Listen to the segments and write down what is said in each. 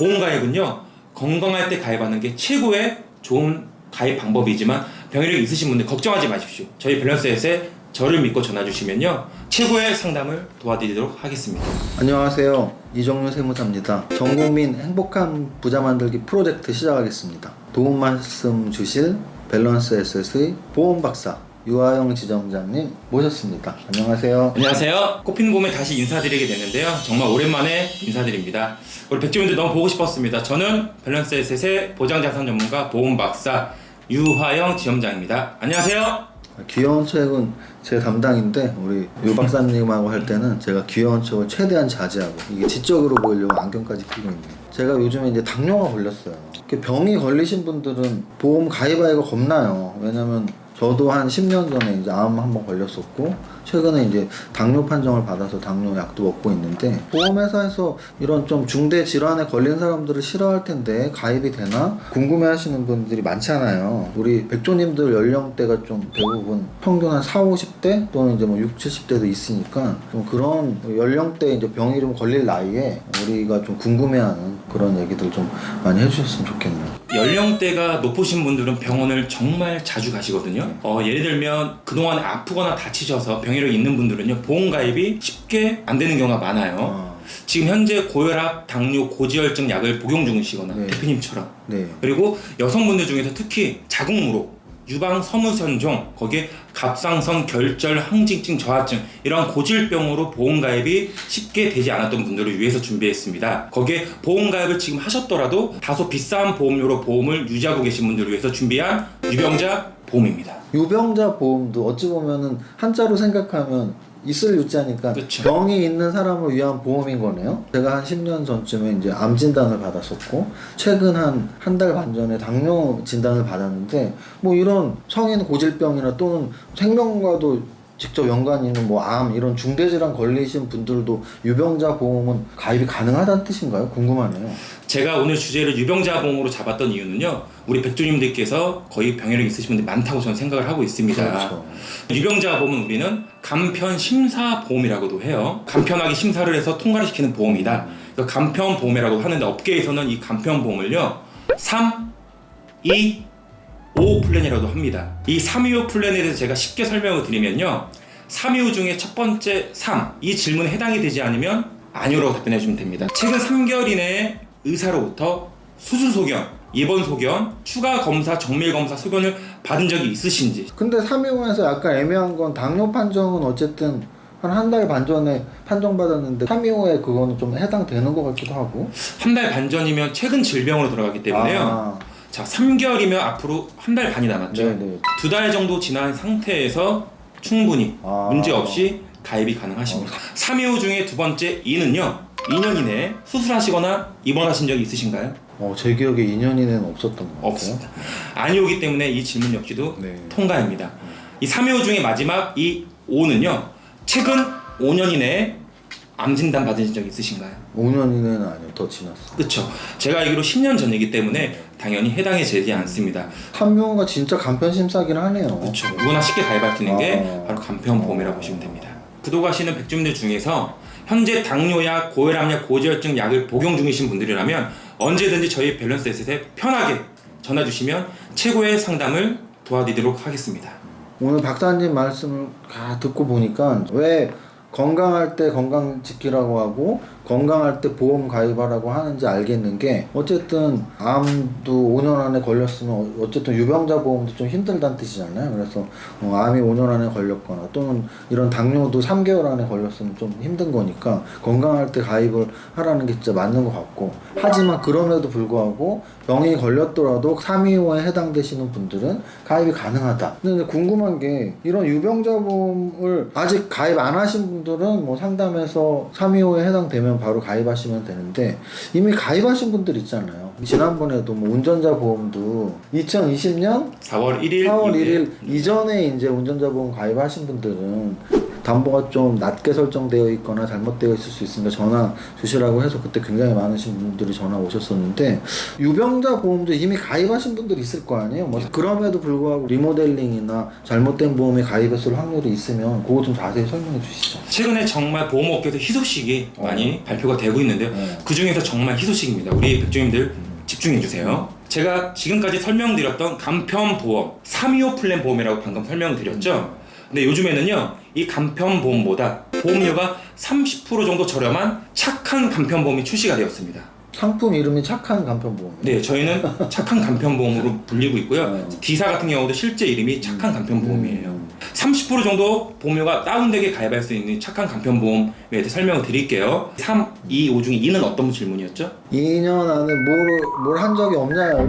보험가입은요 건강할 때 가입하는 게 최고의 좋은 가입 방법이지만 병이력이 있으신 분들 걱정하지 마십시오. 저희 밸런스에서 저를 믿고 전화 주시면요 최고의 상담을 도와드리도록 하겠습니다. 안녕하세요. 이종윤 세무사입니다. 전국민 행복한 부자 만들기 프로젝트 시작하겠습니다. 도움 말씀 주실 밸런스 SS의 보험 박사 유하영 지점장님 모셨습니다. 안녕하세요. 안녕하세요. 꽃피는 봄에 다시 인사드리게 됐는데요. 정말 오랜만에 인사드립니다. 우리 백지분들 너무 보고 싶었습니다. 저는 밸런스 에셋의 보장자산 전문가 보험 박사 유화영 지점장입니다. 안녕하세요. 귀여운 책은 제 담당인데 우리 유 박사님하고 할 때는 제가 귀여운 척을 최대한 자제하고 이게 지적으로 보이려고 안경까지 끼고 있네요. 제가 요즘에 이제 당뇨가 걸렸어요. 병이 걸리신 분들은 보험 가입하기가 겁나요. 왜냐면 저도 한 10년 전에 이제 암 한 번 걸렸었고 최근에 이제 당뇨 판정을 받아서 당뇨 약도 먹고 있는데 보험회사에서 이런 좀 중대 질환에 걸린 사람들을 싫어할 텐데 가입이 되나 궁금해하시는 분들이 많잖아요. 우리 백조님들 연령대가 좀 대부분 평균 한 4, 50대 또는 이제 뭐 6, 70대도 있으니까 좀 그런 연령대 이제 병이 좀 걸릴 나이에 우리가 좀 궁금해하는 그런 얘기들 좀 많이 해주셨으면 좋겠네요. 연령대가 높으신 분들은 병원을 정말 자주 가시거든요. 어, 예를 들면 그동안 아프거나 다치셔서 병이력이 있는 분들은요 보험 가입이 쉽게 안 되는 경우가 많아요. 아, 지금 현재 고혈압, 당뇨, 고지혈증 약을 복용 중이시거나 네. 대표님처럼 네. 그리고 여성분들 중에서 특히 자궁무로 유방 서문선종 거기에 갑상선 결절 항진증 저하증 이런 고질병으로 보험 가입이 쉽게 되지 않았던 분들을 위해서 준비했습니다. 거기에 보험 가입을 지금 하셨더라도 다소 비싼 보험료로 보험을 유지하고 계신 분들을 위해서 준비한 유병자 보험입니다. 유병자 보험도 어찌 보면은 한자로 생각하면 있을 유자니까 그쵸. 병이 있는 사람을 위한 보험인 거네요. 제가 한 10년 전쯤에 이제 암 진단을 받았었고 최근 한 한 달 반 전에 당뇨 진단을 받았는데 뭐 이런 성인 고질병이나 또는 생명과도 직접 연관이 있는 뭐 암 이런 중대 질환 걸리신 분들도 유병자 보험은 가입이 가능하다는 뜻인가요? 궁금하네요. 제가 오늘 주제를 유병자 보험으로 잡았던 이유는요. 우리 백조님들께서 거의 병이력 있으신 분들 이 많다고 저는 생각을 하고 있습니다. 그렇죠. 유병자 보험은 우리는 간편 심사 보험이라고도 해요. 간편하게 심사를 해서 통과를 시키는 보험이다. 그래서 간편 보험이라고 하는데 업계에서는 이 간편 보험을요. 3, 2, 5 플랜이라고 합니다. 이 3, 2, 5 플랜에 대해서 제가 쉽게 설명을 드리면요. 3, 2, 5 중에 첫 번째 3, 이 질문에 해당이 되지 않으면 아니오라고 답변해 주시면 됩니다. 최근 3개월 이내에 의사로부터 수술 소견, 입원 소견, 추가 검사, 정밀 검사 소견을 받은 적이 있으신지 근데 3.15에서 약간 애매한 건 당뇨 판정은 어쨌든 한 한 달 반 전에 판정받았는데 3.15에 그거는 좀 해당되는 것 같기도 하고. 한 달 반 전이면 최근 질병으로 들어가기 때문에요. 아, 자, 3개월이면 앞으로 한 달 반이 남았죠. 네네. 두 달 정도 지난 상태에서 충분히 아. 문제 없이 가입이 가능하십니다. 325 중에 두 번째 2는요. 2년 이내에 수술하시거나 입원하신 적이 있으신가요? 어, 제 기억에 2년 이내는 없었던 것 같아요. 없습니다. 아니오기 때문에 이 질문 역시도 네. 통과입니다. 이 325 중에 마지막 이 5는요. 최근 5년 이내에 암 진단 받으신 적 있으신가요? 5년 이내는 아니요. 더 지났어. 그렇죠. 제가 알기로 10년 전이기 때문에 당연히 해당이 되지 않습니다. 3.15가 진짜 간편 심사긴 하네요. 그렇죠. 누구나 쉽게 가입할 수 있는 게 아. 바로 간편보험이라고 보시면 됩니다. 구독하시는 백주민들 중에서 현재 당뇨약, 고혈압약, 고지혈증 약을 복용 중이신 분들이라면 언제든지 저희 밸런스 에셋에 편하게 전화 주시면 최고의 상담을 도와드리도록 하겠습니다. 오늘 박사님 말씀을 다 듣고 보니까 왜 건강할 때 건강 지키라고 하고 건강할 때 보험 가입하라고 하는지 알겠는 게 어쨌든 암도 5년 안에 걸렸으면 어- 어쨌든 유병자 보험도 좀 힘들다는 뜻이잖아요. 그래서 어, 암이 5년 안에 걸렸거나 또는 이런 당뇨도 3개월 안에 걸렸으면 좀 힘든 거니까 건강할 때 가입을 하라는 게 진짜 맞는 것 같고 하지만 그럼에도 불구하고 병이 걸렸더라도 325에 해당되시는 분들은 가입이 가능하다. 근데 궁금한 게 이런 유병자 보험을 아직 가입 안 하신 분들은 뭐 상담해서 325에 해당되면 바로 가입하시면 되는데 이미 가입하신 분들 있잖아요. 지난번에도 뭐 운전자 보험도 2020년 4월 1일 4월 이후에 1일 이전에 이제 운전자 보험 가입하신 분들은 담보가 좀 낮게 설정되어 있거나 잘못되어 있을 수 있으니까 전화 주시라고 해서 그때 굉장히 많으신 분들이 전화 오셨었는데 유병자 보험도 이미 가입하신 분들이 있을 거 아니에요. 뭐 그럼에도 불구하고 리모델링이나 잘못된 보험에 가입했을 확률이 있으면 그거 좀 자세히 설명해 주시죠. 최근에 정말 보험업계에서 희소식이 어. 많이 발표가 되고 있는데요. 네. 그 중에서 정말 희소식입니다. 우리 백종님들 집중해 주세요. 제가 지금까지 설명드렸던 간편보험 325 플랜 보험이라고 방금 설명드렸죠. 근데 요즘에는요, 이 간편보험보다 보험료가 30% 정도 저렴한 착한 간편보험이 출시가 되었습니다. 상품 이름이 착한 간편보험. 네, 저희는 착한 간편보험으로 불리고 있고요. 네. D사 같은 경우도 실제 이름이 착한 간편보험이에요. 음. 30% 정도 보험료가 다운되게 가입할 수 있는 착한 간편보험에 대해서 설명을 드릴게요. 3, 2, 5 중에 2는 어떤 질문이었죠? 2년 안에 뭘 한 적이 없냐요.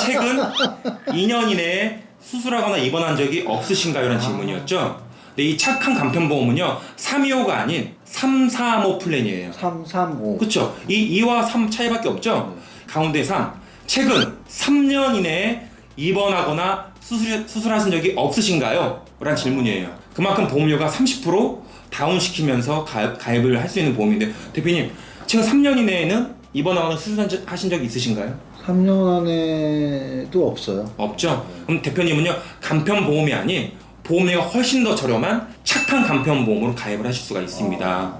최근 2년 이내에 수술하거나 입원한 적이 없으신가요? 라는 질문이었죠. 근데 이 착한 간편보험은요, 325가 아닌 335 플랜이에요. 335. 그쵸? 이 2와 3 차이밖에 없죠? 가운데 3. 최근 3년 이내에 입원하거나 수술, 수술하신 적이 없으신가요? 라는 질문이에요. 그만큼 보험료가 30% 다운시키면서 가입, 가입을 할 수 있는 보험인데, 대표님, 최근 3년 이내에는 입원하거나 수술하신 적이 있으신가요? 3년 안에도 없어요. 없죠? 그럼 대표님은요, 간편 보험이 아닌 보험료가 훨씬 더 저렴한 착한 간편 보험으로 가입을 하실 수가 있습니다.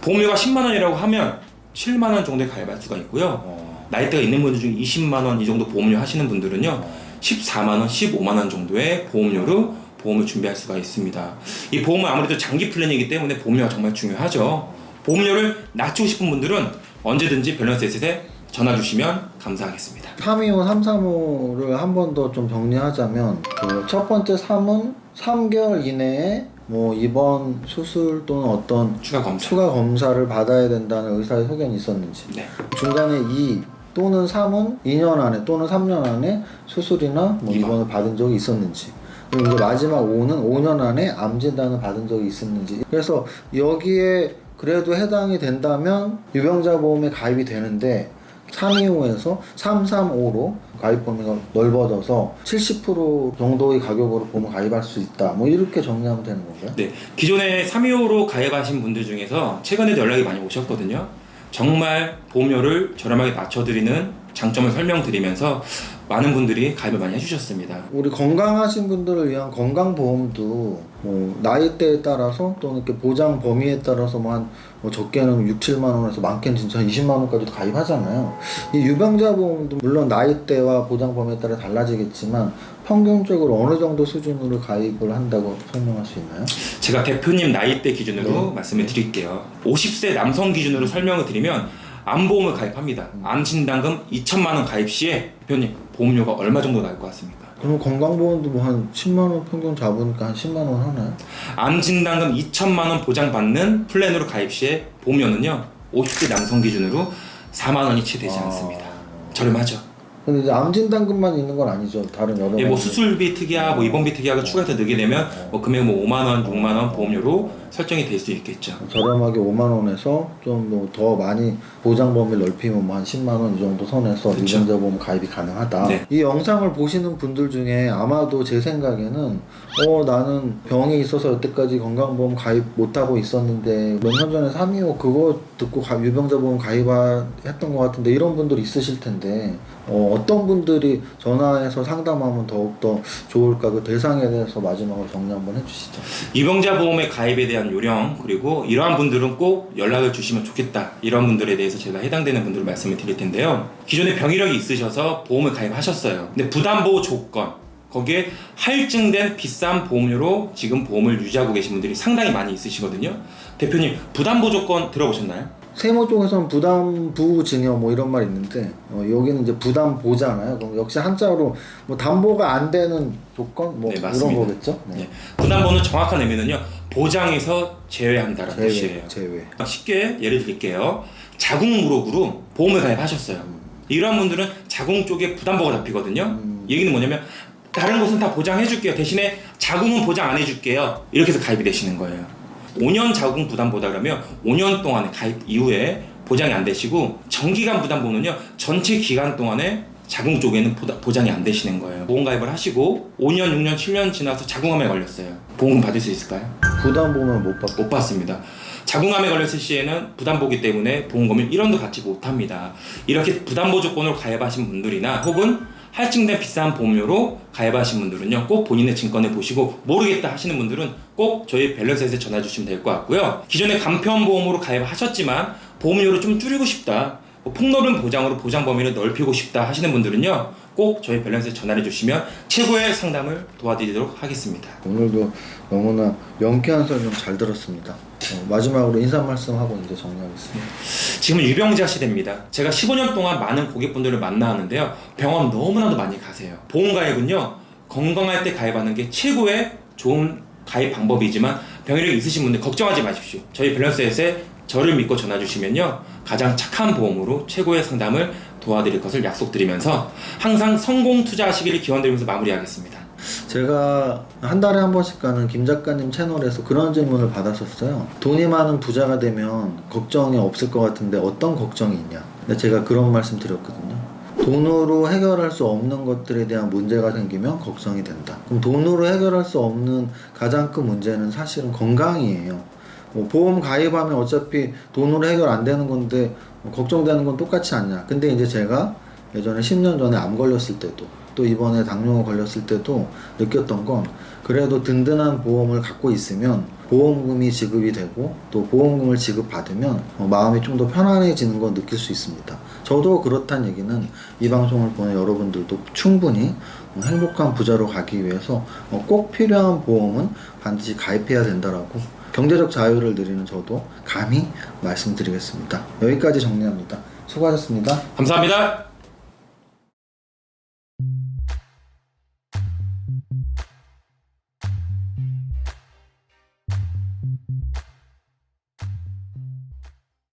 보험료가 10만 원이라고 하면 7만 원 정도에 가입할 수가 있고요. 어. 나이대가 있는 분들 중에 20만 원 이 정도 보험료 하시는 분들은요, 14만 원, 15만 원 정도의 보험료로 보험을 준비할 수가 있습니다. 이 보험은 아무래도 장기 플랜이기 때문에 보험료가 정말 중요하죠. 보험료를 낮추고 싶은 분들은 언제든지 밸런스 에셋에 전화 주시면 감사하겠습니다. 325, 335를 한 번 더 좀 정리하자면 그 첫 번째 3은 3개월 이내에 뭐 입원 수술 또는 어떤 추가 검사. 추가 검사를 받아야 된다는 의사의 소견이 있었는지 네. 중간에 2 또는 3은 2년 안에 또는 3년 안에 수술이나 뭐 입원. 입원을 받은 적이 있었는지 그리고 이제 마지막 5는 5년 안에 암 진단을 받은 적이 있었는지 그래서 여기에 그래도 해당이 된다면 유병자 보험에 가입이 되는데 325에서 335로 가입 범위가 넓어져서 70% 정도의 가격으로 보험 가입할 수 있다. 뭐 이렇게 정리하면 되는 건가요? 네, 기존에 325로 가입하신 분들 중에서 최근에도 연락이 많이 오셨거든요. 정말 보험료를 저렴하게 맞춰드리는 장점을 설명드리면서 많은 분들이 가입을 많이 해주셨습니다. 우리 건강하신 분들을 위한 건강보험도 뭐 나이대에 따라서 또는 이렇게 보장 범위에 따라서 뭐한 뭐 적게는 6, 7만 원에서 많게는 진짜 20만 원까지도 가입하잖아요. 이 유병자 보험도 물론 나이대와 보장 범위에 따라 달라지겠지만 평균적으로 어느 정도 수준으로 가입을 한다고 설명할 수 있나요? 제가 대표님 나이대 기준으로 네. 말씀을 드릴게요. 50세 남성 기준으로 설명을 드리면 암보험을 가입합니다. 암 진단금 2천만 원 가입 시에 대표님 보험료가 얼마 정도 나올 것 같습니까? 그럼 건강보험도 뭐 한 10만 원 평균 잡으니까 한 10만 원 하나요? 암 진단금 2천만 원 보장받는 플랜으로 가입 시에 보험료는요 50세 남성 기준으로 4만 원이 채 되지 아. 않습니다. 저렴하죠. 근데 이제 암 진단금만 있는 건 아니죠. 다른 여러 예, 뭐 가지. 수술비 특약, 뭐 입원비 특약을 추가해서 넣게 되면 뭐 금액 뭐 5만 원, 6만 원 보험료로 설정이 될 수 있겠죠. 저렴하게 5만 원에서 좀 더 많이 보장 범위를 넓히면 뭐한 10만 원 이 정도 선에서. 유전자 보험 가입이 가능하다. 네. 이 영상을 보시는 분들 중에 아마도 제 생각에는 어 나는 병이 있어서 여태까지 건강보험 가입 못 하고 있었는데 몇 년 전에 325 그거 듣고 가- 유병자 보험 가입했던 것 같은데 이런 분들 있으실 텐데 어, 어떤 분들이 전화해서 상담하면 더욱더 좋을까 그 대상에 대해서 마지막으로 정리 한번 해주시죠. 유병자 보험의 가입에 대한 요령 그리고 이러한 분들은 꼭 연락을 주시면 좋겠다 이런 분들에 대해서 제가 해당되는 분들을 말씀을 드릴 텐데요 기존에 병이력이 있으셔서 보험을 가입하셨어요 근데 부담보호 조건 거기에 할증된 비싼 보험료로 지금 보험을 유지하고 계신 분들이 상당히 많이 있으시거든요 대표님 부담보호 조건 들어보셨나요? 세무 쪽에서는 부담 부증여 뭐 이런 말 있는데 어, 여기는 이제 부담 보잖아요. 그럼 역시 한자로 뭐 담보가 안 되는 조건 뭐 네, 맞습니다. 거겠죠. 네. 네. 부담보호는 정확한 의미는요 보장에서 제외한다는 뜻이에요 제외 제외. 쉽게 예를 들게요. 자궁 무록으로 보험을 가입하셨어요. 이런 분들은 자궁 쪽에 부담보가 잡히거든요. 음. 얘기는 뭐냐면 다른 곳은 다 보장해줄게요. 대신에 자궁은 보장 안 해줄게요. 이렇게 해서 가입이 되시는 거예요. 5년 자궁 부담보다 그러면 5년 동안의 가입 이후에 보장이 안 되시고 정기간 부담보는요 전체 기간 동안에 자궁 쪽에는 보장이 안 되시는 거예요. 보험 가입을 하시고 5년, 6년, 7년 지나서 자궁암에 걸렸어요. 보험금 받을 수 있을까요? 부담보험을 못 받고 못 받습니다. 자궁암에 걸렸을 시에는 부담보기 때문에 보험금을 1원도 받지 못합니다. 이렇게 부담보 조건으로 가입하신 분들이나 혹은 할증된 비싼 보험료로 가입하신 분들은요 꼭 본인의 증권을 보시고 모르겠다 하시는 분들은 꼭 저희 밸런스에서 전화 주시면 될 것 같고요 기존에 간편보험으로 가입하셨지만 보험료를 좀 줄이고 싶다 뭐 폭넓은 보장으로 보장 범위를 넓히고 싶다 하시는 분들은요 꼭 저희 밸런스에 전화를 주시면 최고의 상담을 도와드리도록 하겠습니다 오늘도 너무나 명쾌한 설명 잘 들었습니다. 어, 마지막으로 인사 말씀하고 이제 정리하겠습니다. 지금은 유병자 시대입니다. 제가 15년 동안 많은 고객분들을 만나는데요. 병원 너무나도 많이 가세요. 보험 가입은요. 건강할 때 가입하는 게 최고의 좋은 가입 방법이지만 병이력 있으신 분들 걱정하지 마십시오. 저희 밸런스에서 저를 믿고 전화 주시면요. 가장 착한 보험으로 최고의 상담을 도와드릴 것을 약속드리면서 항상 성공 투자하시기를 기원드리면서 마무리하겠습니다. 제가 한 달에 한 번씩 가는 김 작가님 채널에서 그런 질문을 받았었어요. 돈이 많은 부자가 되면 걱정이 없을 것 같은데 어떤 걱정이 있냐? 근데 제가 그런 말씀 드렸거든요. 돈으로 해결할 수 없는 것들에 대한 문제가 생기면 걱정이 된다. 그럼 돈으로 해결할 수 없는 가장 큰 문제는 사실은 건강이에요. 뭐 보험 가입하면 어차피 돈으로 해결 안 되는 건데 뭐 걱정되는 건 똑같지 않냐. 근데 이제 제가 예전에 10년 전에 암 걸렸을 때도 또 이번에 당뇨 걸렸을 때도 느꼈던 건 그래도 든든한 보험을 갖고 있으면 보험금이 지급이 되고 또 보험금을 지급받으면 어, 마음이 좀 더 편안해지는 거 느낄 수 있습니다. 저도 그렇다는 얘기는 이 방송을 보는 여러분들도 충분히 어, 행복한 부자로 가기 위해서 어, 꼭 필요한 보험은 반드시 가입해야 된다라고 경제적 자유를 누리는 저도 감히 말씀드리겠습니다. 여기까지 정리합니다. 수고하셨습니다. 감사합니다.